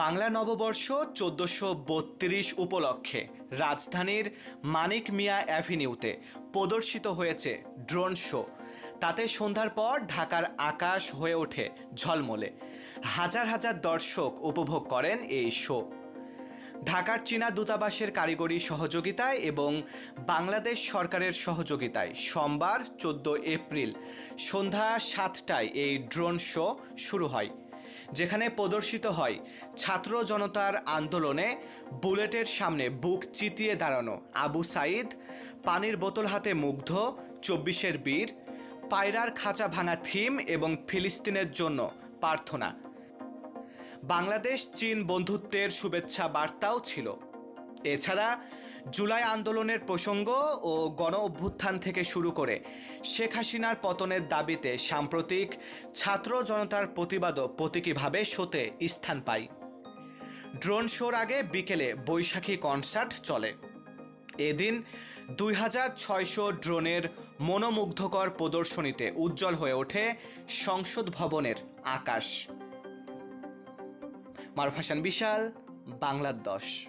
বাংলা নববর্ষ চোদ্দোশো বত্রিশ উপলক্ষে রাজধানীর মানিক মিয়া অ্যাভিনিউতে প্রদর্শিত হয়েছে ড্রোন শো। তাতে সন্ধ্যার পর ঢাকার আকাশ হয়ে ওঠে ঝলমলে। হাজার হাজার দর্শক উপভোগ করেন এই শো। ঢাকার চীনা দূতাবাসের কারিগরি সহযোগিতায় এবং বাংলাদেশ সরকারের সহযোগিতায় সোমবার চোদ্দ এপ্রিল সন্ধ্যা সাতটায় এই ড্রোন শো শুরু হয়। যেখানে প্রদর্শিত হয় ছাত্র জনতার আন্দোলনে বুলেটের সামনে বুক চিতিয়ে দাঁড়ানো আবু সাইদ, পানির বোতল হাতে মুগ্ধ, চব্বিশের বীর, পায়রার খাঁচা ভাঙা থিম এবং ফিলিস্তিনের জন্য প্রার্থনা। বাংলাদেশ চীন বন্ধুত্বের শুভেচ্ছা বার্তাও ছিল। এছাড়া জুলাই আন্দোলনের প্রসঙ্গ ও গণ অভ্যুত্থান থেকে শুরু করে শেখ হাসিনার পতনের দাবিতে সাম্প্রতিক ছাত্র জনতার প্রতিবাদও প্রতীকীভাবে শোতে স্থান পায়। ড্রোন শোর আগে বিকেলে বৈশাখী কনসার্ট চলে। এদিন দুই হাজার ছয়শো ড্রোনের মনোমুগ্ধকর প্রদর্শনীতে উজ্জ্বল হয়ে ওঠে সংসদ ভবনের আকাশ। মারুফ হাসান, বিশাল বাংলার দশ।